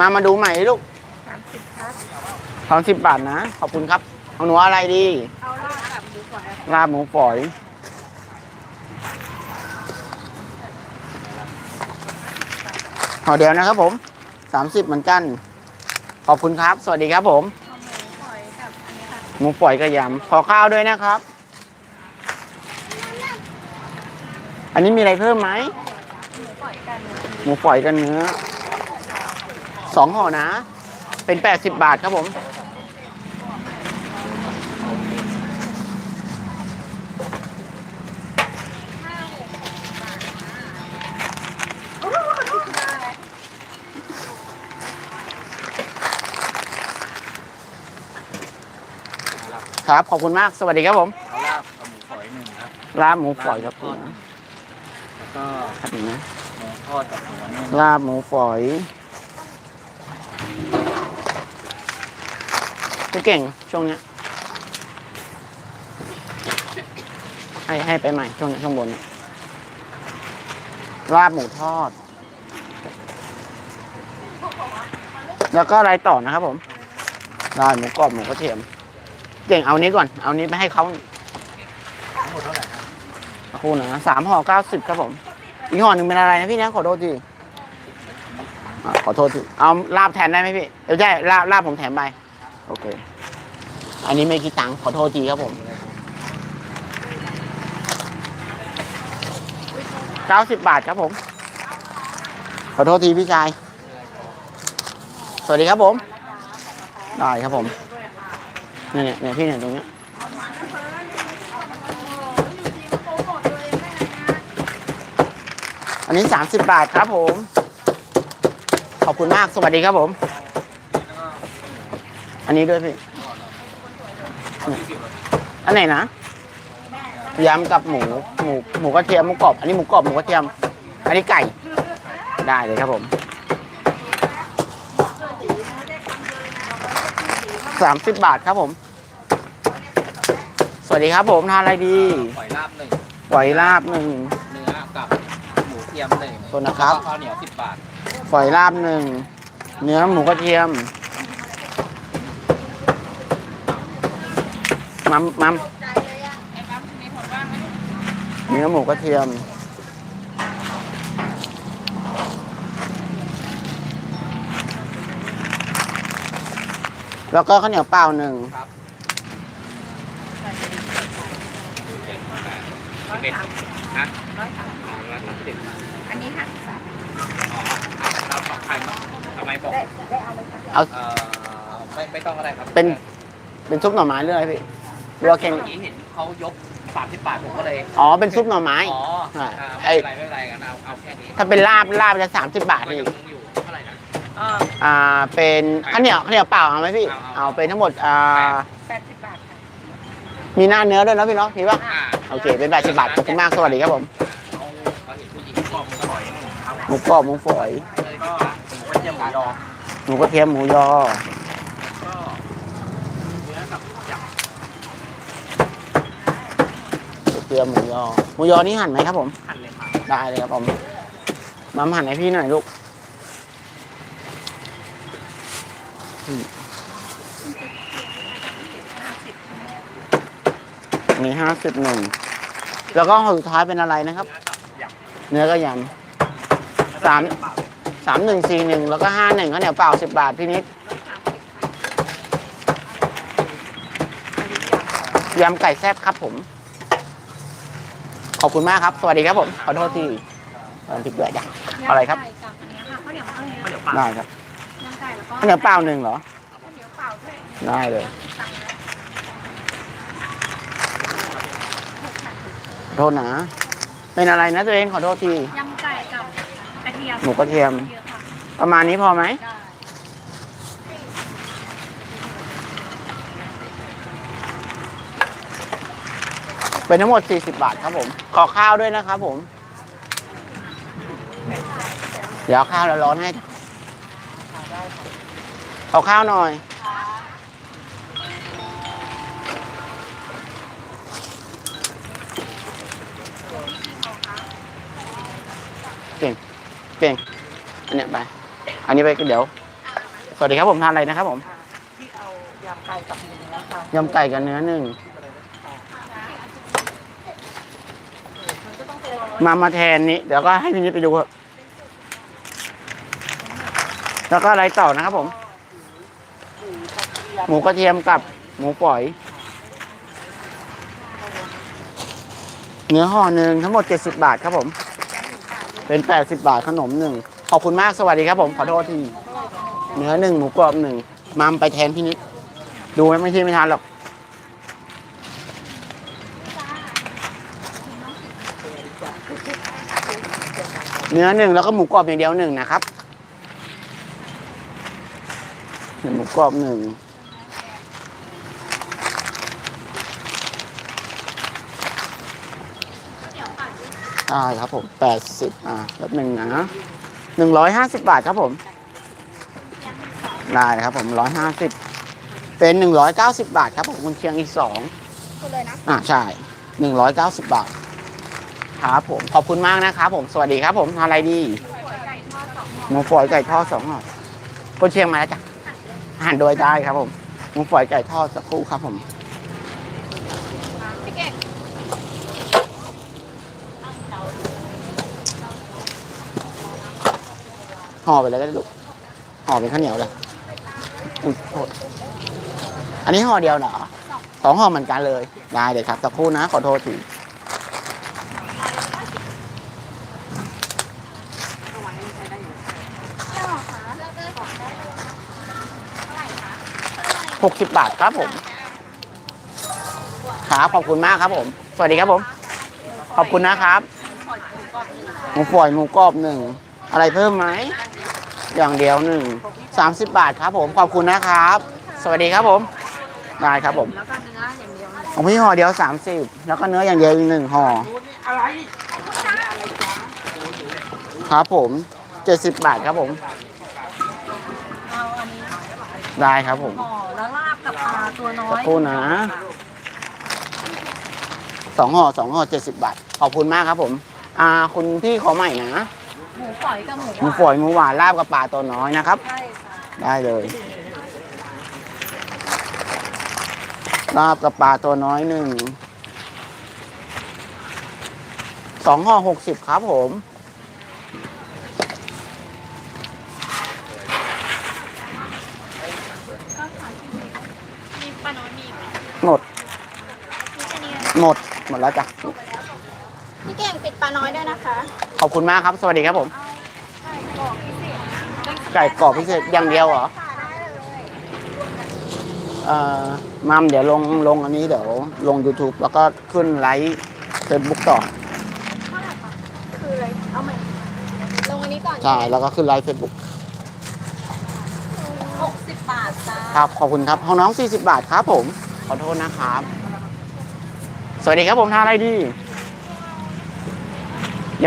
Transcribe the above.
มามาดูใหม่ลูกสามสิบครับสามสิบบาทนะ ขอบคุณครับเอาหนูอะไรดี เอาลาดกับดูก่อนนะลาบหมูฝอย ห่อเดียวนะครับผมสามสิบเหมือนกัน ขอบคุณครับ สวัสดีครับผม เอาหมูฝอยกับอันนี้ค่ะหมูฝอยกระยำขอข้าวด้วยนะครับ อันนี้มีอะไรเพิ่มไหมหมูฝอยกันหมูฝอยกับเนื้อ สองห่อนะ เป็นแปดสิบบาทครับผมครับ ขอบคุณมาก สวัสดีครับผมเอาลาบกับหมูฝอยหนึ่งครับลาบหมูฝอยครับผมแล้วก็ครับผมนะหมูทอดกับหมูนุ่มลาบหมูฝอย เก่งช่วงเนี้ยให้ให้ไปใหม่ช่วงนี้ช่วงบนลาบหมูทอด แล้วก็อะไรต่อนะครับผมลาบหมูกรอบหมูกระเทียม เก่งเอานี้ก่อน เอานี้ไปให้เขาทั้งหมดเท่าไหร่ครับสักคู่นะสามห่อเก้าสิบครับผม อีกห่อหนึ่งเป็นอะไรนะพี่นะขอโทษทีขอโทษทีเอาลาบแทนได้ไหมพี่เดี๋ยวใช่ลาบลาบผมแถมไป โอเค อันนี้ไม่คิดตังค์ขอโทษทีครับผมเก้าสิบบาทครับผม ขอโทษทีพี่ชาย สวัสดีครับผม ได้ครับผมเนี่ยเนี่ยเนี่ยพี่เนี่ยตรงเนี้ยอันนี้สามสิบบาทครับผม ขอบคุณมาก สวัสดีครับผม อันนี้ด้วยพี่ อันไหนนะยำกับหมูหมูหมูกระเทียมหมูกรอบ อันนี้หมูกรอบหมูกระเทียม อันนี้ไก่ได้เลยครับผมสามสิบบาทครับผม สวัสดีครับผมทานอะไรดีฝอยลาบหนึ่งปล่อยลาบหนึ่งเนื้อกับหมูเทียมหนึ่งโทษนะครับแล้วก็ข้าวเหนียวสิบบาทฝอยลาบหนึ่งเนื้อหมูกระเทียม มัมมัมเนื้อหมูกระเทียม แล้วก็ข้าวเหนียวเปล่าหนึ่งเป็นฮะร้อยสามสิบอันนี้ห้าสิบบาทเราสองใครมาทำไมบอกได้ได้เอาเลยค่ะเอาเอ่อไม่ไม่ต้องอะไรครับ เป็น เป็นซุปหน่อไม้เรื่องอะไรพี่ หรือว่าเค็งเมื่อกี้เห็นเขายกสามสิบบาทผมก็เลย อ๋อเป็นซุปหน่อไม้ อ๋อใช่อ่าไอ้ไม่เป็นไรไม่เป็นไรกันเอาเอาแค่นี้ถ้าเป็นลาบลาบจะสามสิบบาทก็พี่ยังอยู่เท่าไหร่นะ อ่าอ่าเป็นข้าวเหนียวข้าวเหนียวเปล่าเอาไหมพี่เอาเอา เอาเป็นทั้งหมดอ่าแปดสิบบาทค่ะมีหน้าเนื้อด้วยนะพี่เนาะมีปะอ่าโอเคเป็นแปดสิบบาทขอบคุณมากสวัสดีครับผมเขาเขาเห็นผู้หญิงบอกหมูฝอยเอาหมูกรอบหมูฝอยเลยก็หมูกระเทียมหมูยอหมูกระเทียมหมูยอ ก็เนื้อกับยำ กระ เทียมหมูยอ หมูยอนี่หั่นไหมครับ ผมหั่นเลยครับได้เลยครับผมมาหั่นให้พี่หน่อยลูกอืมมีห้าสิบหนึ่งแล้วก็ห่อสุดท้ายเป็นอะไรนะครับเนื้อกับยเนื้อก็ยำสามสามหนึ่งสี่หนึ่งแล้วก็ห้าหนึ่งข้าวเหนียวเปล่าสิบบาทพี่นิดยำไก่แซ่บครับผม ขอบคุณมากครับ สวัสดีครับผม ขอโทษที่ตอนที่เบื่อจังอะไรครับยำไก่กับอันนี้ค่ะข้าวเหนียวข้าวเหนียวำข้าวเหนียวปลาได้ครับยำไก่แล้วก็ข้าวเหนียวเปล่าหนึ่งเหรอ ข้าวเหนียวเปล่าด้วยได้เลย สั่งแล้วขอโทษนะ เป็นอะไรนะตัวเองขอโทษที ยำไก่กับกระเทียมหมูกระเทียม เยอะค่ะประมาณนี้พอไหม ได้ เป็นทั้งหมด 40 บาทครับผม ขอข้าวด้วยนะครับผม เดี๋ยวเอาข้าวร้อนๆให้ขอข้าวหน่อย เก่ง เก่ง อันเนี้ยไป อันนี้ไปเดี๋ยวเอาสวัสดีครับผมทานอะไรนะครับผม ที่เอายำไก่กับเนื้อค่ะยำไก่กับเนื้อหนึ่ง มามาแทนนี้ เดี๋ยวก็ให้พี่นิดไปดูครับแล้วก็อะไรต่อนะครับผม หมูกระเทียมกับหมูฝอย เนื้อห่อหนึ่งทั้งหมด70บาทครับผม เป็น80บาทขนมหนึ่งขอบคุณมากสวัสดีครับผมขอโทษทีเนื้อหนึ่งหมูกรอบหนึ่งมามไปแทนพี่นิด ดูไมไม่ใช่ไม่ทานหรอก เนื้อหนึ่งแล้วก็หมูกรอบอย่างเดียวหนึ่งนะครับหมูกรอบหนึ่งได้ครับผมแปดสิบอ่าแป๊บหนึ่งนะหนึ่งร้อยห้าสิบบาทครับผมได้ครับผมร้อยห้าสิบเป็นหนึ่งร้อยเก้าสิบบาทครับผมคุณเชียงอีกสองคุณเลยนะอ่าใช่หนึ่งร้อยเก้าสิบบาท ครับผมขอบคุณมากนะครับผมสวัสดีครับ ผมทานอะไรดีหมูฝอยไก่ทอดสองห่อคนเชียงมาแล้วจ้ะอาหารโดยได้ครับ ผมหมูฝอยไก่ทอดสักครู่ครับ ผมห่อไปเลยก็ได้ลูกห่อเป็นข้าวเหนียวเลยอุ้ยโทษอันนี้ห่อเดียวเหรอสองห่อเหมือนกันเลยได้เลยครับสักครู่นะขอโทษที หกสิบบาทครับผมครับขอบคุณมากครับผม สวัสดีครับผม ขอบคุณนะครับ หมูฝอยหมูกรอบหนึ่ง อะไรเพิ่มไหม อย่างเดียวหนึ่งสามสิบบาทครับผม ขอบคุณนะครับ สวัสดีครับผม ได้ครับผมแล้วก็เนื้ออย่างเดียวของพี่ห่อเดียวสามสิบแล้วก็เนื้ออย่างเดียวอีกหนึ่งห่อ อะไรครับผมเจ็ดสิบบาทครับผม ได้ครับผม ห่อแล้วลาบกับปลาตัวน้อสักยครู่นะ สองห่อสองห่อเจ็ดสิบบาท ขอบคุณมากครับผมอ่าคุณพี่ขอใหม่นะหมูฝอยกับหมูหมูฝอยหมูหวานลาบกับปลาตัวน้อยนะครับ ใช่ค่ะได้เลยลาบกับปลาตัวน้อยหนึ่งสองห่อหกสิบครับผมมีปลาน้อยมีไหม หมด มีแค่นี้ ห มด หมดแล้วจ้ะ พี่เก่งปิดปลาน้อยด้วยนะคะขอบคุณมากครับ สวัสดีครับผม ไก่กรอบพิเศษไก่กรอบพิเศษอย่างเดียวเหรอค่ะได้เลยเอ่อมัมเดี๋ยวลงลงอันนี้เดี๋ยวลง YouTube แล้วก็ขึ้นไลฟ์เฟซบุ๊กต่อเท่าไหร่คะคืออะไรเอาใหม่ลงอันนี้ก่อนใช่ แล้วก็ขึ้นไลฟ์เฟซบุ๊กหกสิบบาทจ้า ครับ ขอบคุณครับห้องน้อง40 บาทครับผม ขอโทษนะครับ สวัสดีครับผมทาอะไรดี